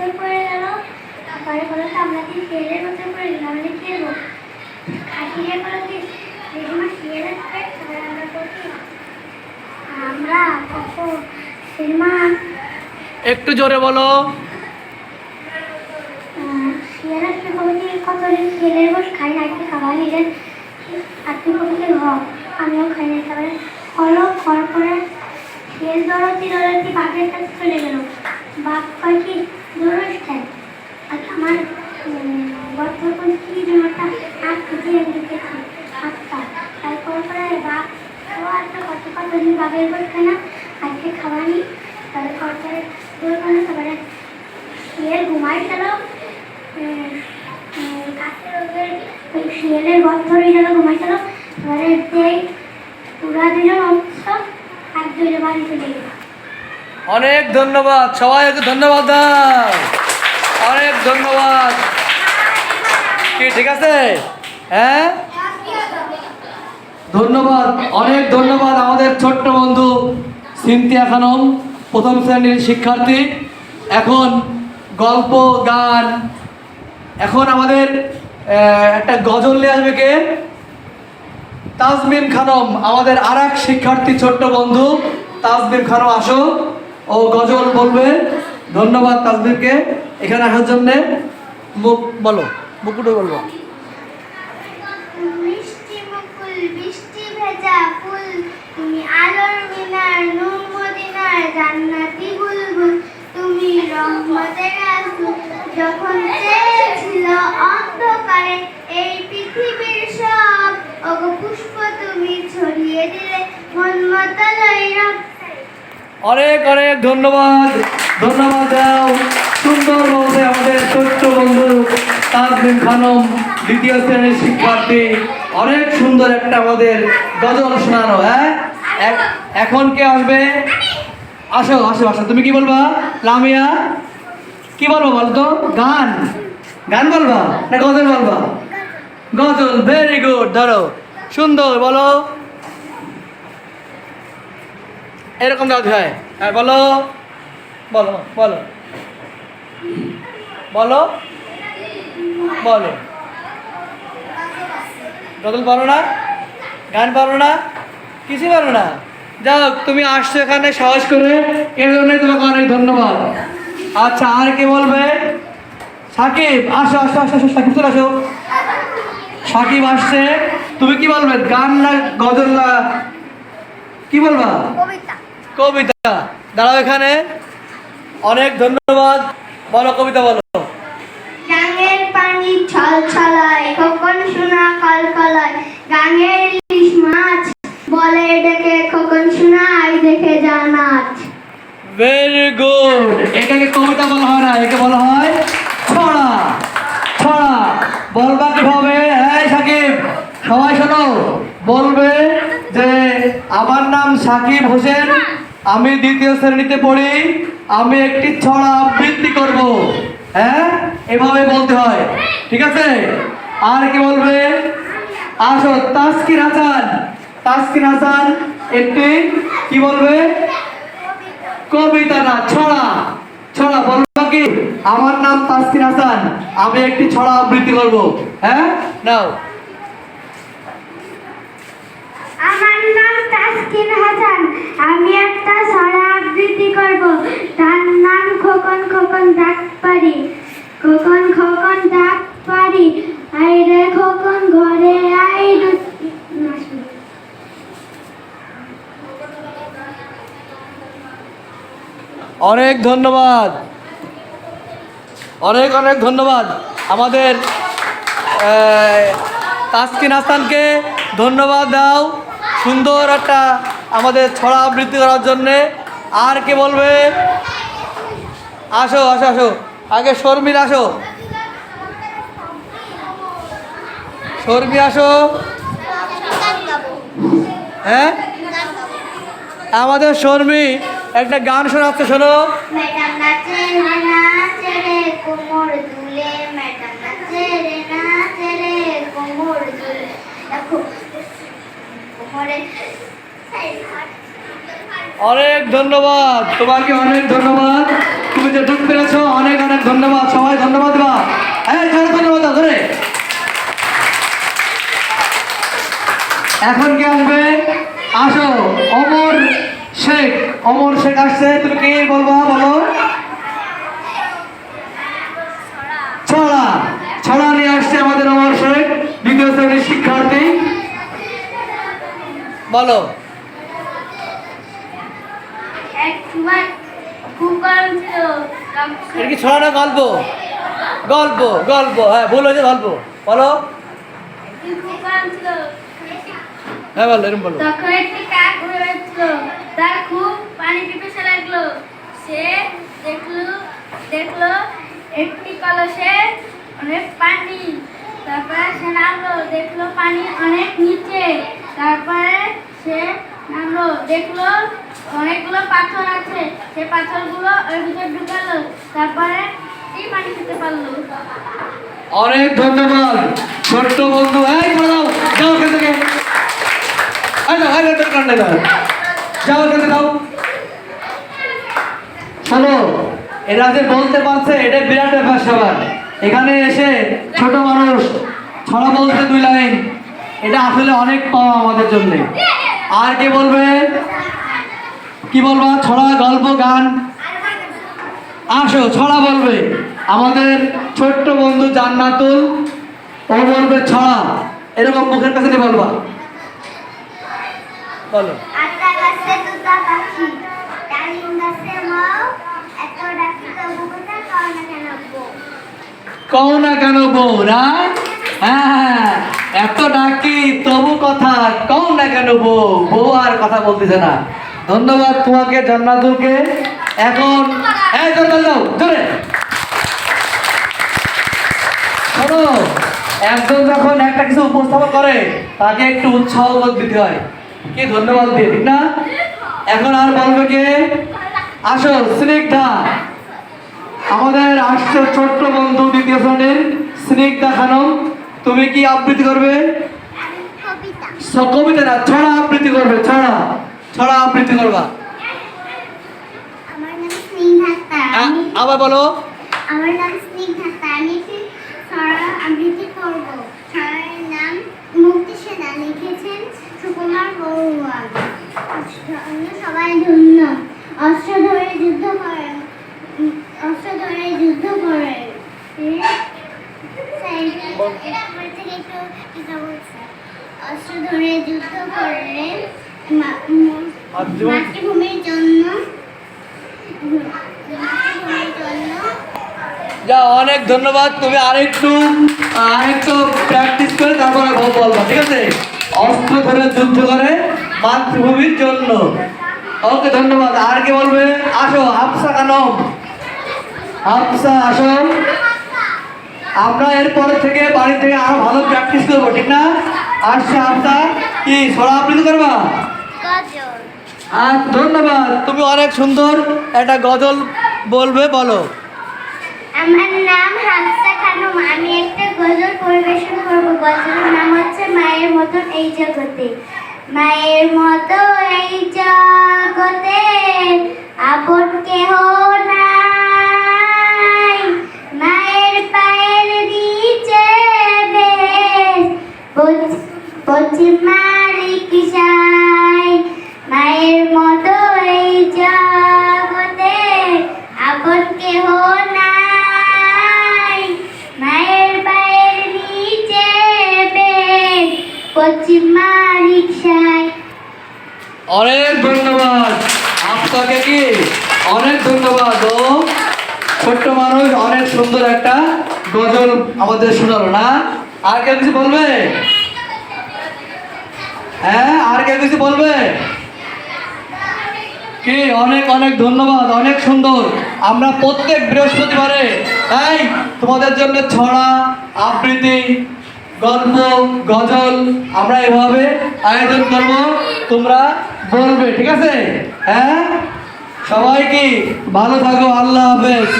বোতল পড়ে গেল তারপরে বলো তো আমরা কি বোতল পড়ে গেলাম আমরা খেলব? খাটিয়ে বলো কি? শিয়াল আসবে তারপরে আমরা করছি। আমরা কখন সিনেমা। একটু জোরে বলো। কবে কত বস খাই না খাবার নিলেন আর তুই কবে কি আমিও খাই না তারপরে হলো খাওয়ার পরে শিয়াল দৌড়াতে দৌড়াতে বাঘের কাছে চলে গেল বাঘ কয় কি দৌড়াস খাই আর আমার বর্তমান কি যেন একটা হাত খুঁজে রেখেছি হাতটা তারপর পরে বাঘ ও একটা কত কত দিন বাঘের বস খায় না আজকে খাবার নি তারপরে দৌড়ানো তারপরে শিয়াল ঘুমাই গেল শিয়ালের গর্ত ধরে গেল ঘুমাই গেল এবারে যেই পুরা দিল অংশ আর বাড়ি চলে গেল। অনেক ধন্যবাদ সবাইকে ধন্যবাদ দাও। অনেক ধন্যবাদ। কি, ঠিক আছে? হ্যাঁ? ধন্যবাদ, অনেক ধন্যবাদ আমাদের ছোট্ট বন্ধু সিনতিয়া খানম, প্রথম শ্রেণির শিক্ষার্থী। এখন গল্প, গান, এখন আমাদের একটা গজল নিয়ে আসবে কে? তাজমিম খানম, আমাদের আর এক শিক্ষার্থী ছোট্ট বন্ধু। তাজমিম খানম, আসো। ও গজল বলবে। ধন্যবাদ তাজমিমকে এখানে আসার জন্যে মুখ বলো মুকুটও বলব। তুমি আলোর মিনার নূর মদিনার জান্নাতি বুলবুল, তুমি রহমতের রাসূল যখন এই পৃথিবীর সব। ওগো পুষ্প, তুমি ছড়িয়ে দিলে মন অনেক অনেক ধন্যবাদ ধন্যবাদ দাও। সুন্দর বলতে আমাদের ছোট্ট বন্ধু তাজমিম খানম, দ্বিতীয় শ্রেণির শিক্ষার্থী। অনেক সুন্দর একটা আমাদের গজল শোনানো হ্যাঁ? এখন কে আসবে? আসো আসো আসো। তুমি কি বলবা? লামিয়া? কি বলব বলতো? গান? গান বলবা না গজল বলবা? গজল ভেরি গুড ধরো। সুন্দর, বলো। এরকম দাও হয়। হ্যাঁ বলো। বলো বলো। বলো। বলো। গজল পারো না? গান পারো না? কিছু পারো না? যাও তুমি আসছো এখানে সাহস করে। এর জন্যই তোমাকে অনেক ধন্যবাদ। আচ্ছা আর কে বলবে? সাকিব আসো আসো আসো আসো সাকিব চলে আসো। সাকিব আসছে। তুমি কি বলবে? গান না গজল না কি বলবা? কবিতা। কবিতা। দাঁড়াও এখানে। অনেক ধন্যবাদ। বলো কবিতা বলো। গাঙের পানি ছল ছলায় খোকন সোনা কলকলায় গাঙের ইলিশ মাছ বলে ডেকে খোকন সোনা আই দেখে যা নাচ। ভেরি গুড এটাকে কবিতা বলা হয় না একে বলা হয় ছড়া ছড়া বলবা কীভাবে হ্যাঁ সাকিব সবাই শোনো, বলবে যে আমার নাম সাকিব হোসেন, আমি দ্বিতীয় শ্রেণীতে পড়ি, আমি একটি ছড়া আবৃত্তি করব। হ্যাঁ? এভাবে বলতে হয়। ঠিক আছে? আর কি বলবে? আসো, তাসকিন হাসান। তাসকিন হাসান একটি, কি বলবে? কবিতা না, ছড়া। ছড়া, বলব কি আমার নাম তাসকিন হাসান, আমি একটি ছড়া আবৃত্তি করব। হ্যাঁ? নাও আমার নাম তাসকিন হাসান আমি একটা ছড়া আবৃত্তি করব। তার নাম খোকন খোকন ডাক পারি খোকন খোকন ডাক পারি আই রে খোকন, ঘরে আই। অনেক ধন্যবাদ। অনেক অনেক ধন্যবাদ। আমাদের তাসকিন হাসানকে ধন্যবাদ দাও। সুন্দর একটা আমাদের ছড়া আবৃত্তি করার জন্যে আর কে বলবে? আসো আসো আসো। আগে শর্মিল আসো। শর্মি আসো। হ্যাঁ? আমাদের শর্মি একটা গান শোনাচ্ছে, শোনো ম্যাডাম নাচে রে নাচে রে কোমর দুলে ম্যাডাম নাচে রে নাচে রে কোমর দুলে দেখো কোমরে অনেক ধন্যবাদ। তোমাকে অনেক ধন্যবাদ। তুমি যে ডুব পেরেছ অনেক অনেক ধন্যবাদ। সবাই ধন্যবাদ বা হ্যাঁ ধন্যবাদ ধরে এখন কি আসবে? আসো, অমর শেখ। অমর শেখ আসছে। তুমি কি বলব? বলো। ছড়া। ছড়া নিয়ে আসছে আমাদের অমর শেখ, দ্বিতীয় শ্রেণির শিক্ষার্থী। বলো। কি ছড়া না গল্প? গল্প গল্প হ্যাঁ ভুল হয়েছে গল্প। বলো। হ্যাঁ বলো এরকম বলো। তখন একটি কাক তার খুব পানি পিপাসা লাগল। সে দেখল দেখল একটি কলসে অনেক পানি। তারপরে সে নামলো দেখল পানি অনেক নিচে। তারপরে সে নামলো, দেখল অনেকগুলো পাথর আছে। সে পাথরগুলো ওর ভিতরে ঢুকালো, তারপরে এই পানি খেতে পারল? অনেক ধন্যবাদ। ছোট্ট বন্ধু, এই দাও যাও এখান থেকে। দাও এই দাও কান্ডে দাও যাও থেকে দাও শোনো, এরা যে বলতে পারছে এটা বিরাট ব্যাপার সবার এখানে এসে ছোট মানুষ ছড়া বলতে দুই লাইন। এটা আসলে অনেক পাওয়া আমাদের জন্য। আর কি বলবে? কি বলবা? ছড়া গল্প গান? আসো ছড়া বলবে। আমাদের ছোট্ট বন্ধু জান্নাতুল ও বলবে ছড়া। এরকম মুখের কাছে দিয়ে বলবা। বলো। খাও না কেন? কও না কেন বউ না হ্যাঁ। এত ডাকি তবু কথা? কও না কেন বউ? বউ আর কথা বলতেছে না। ধন্যবাদ তোমাকে, জান্নাতুলকে। এখন শোনো, একজন যখন একটা কিছু উপস্থাপন করে, তাকে একটু উৎসাহ দিতে হয়। কি ধন্যবাদ দিয়ে, ঠিক না? এখন আর বলবে কে? আসো, স্নিগ্ধা। আমাদের আসছে ছোট্ট বন্ধু দ্বিতীয় শ্রেণির স্নিগ্ধা খানম। তুমি কি আবৃত্তি করবে? কবিতা। না ছড়া আবৃত্তি করবে ছড়া। ছড়া আবৃত্তি করবা। আমার নাম স্নিগ্ধা আবার বলো। আমার নাম স্নিগ্ধা আমি ছড়া আবৃত্তি করব। ছড়ার নাম মুক্তি সেনা লিখেছেন সুকুমার বড়ুয়া। সবাই ধন্য অস্ত্র ধরে যুদ্ধ করেন উম, অস্ত্র ধরে যুদ্ধ করে এরপর থেকে একটু এটা বলছি অস্ত্র ধরে যুদ্ধ করে মা- উম, মাতৃভূমির জন্য। যা অনেক ধন্যবাদ। তুমি আরেকটু আরেকটু প্র্যাকটিস করে তারপরে বল- বলবা ঠিক আছে? অস্ত্র ধরে যুদ্ধ করে মাতৃভূমির জন্য। ওকে ধন্যবাদ। আর কি বলবে? আসো হাফসা কেন হাফসা আসো। আমরা এরপর থেকে বাড়ি থেকে আরও ভালো প্র্যাকটিস করব ঠিক না? আসছে হাফসা। কি আবৃত্তি করবা? আর ধন্যবাদ, তুমি অনেক সুন্দর। একটা গজল বলবে, বলো। আমার নাম হাফসা খানম, আমি একটা গজল পরিবেশন করব। গজলের নাম হচ্ছে মায়ের মতন এই জগতে। মায়ের মতো এই জগতে আপন কেহ নাই। অনেক ধন্যবাদ। আপনাকে কি? অনেক ধন্যবাদ। ও, ছোট্ট মানুষ, অনেক সুন্দর একটা গজল আমাদের শোনালো, না? আর কেউ কিছু বলবে? হ্যাঁ আর কেউ কিছু বলবে? কি? অনেক অনেক ধন্যবাদ, অনেক সুন্দর। আমরা প্রত্যেক বৃহস্পতিবারে, এই, তোমাদের জন্য ছড়া, আবৃত্তি, গল্প, গজল, আমরা এভাবে আয়োজন করব। তোমরা বলবে ঠিক আছে? হ্যাঁ? সবাই কি ভালো থাকো আল্লাহ হাফেজ।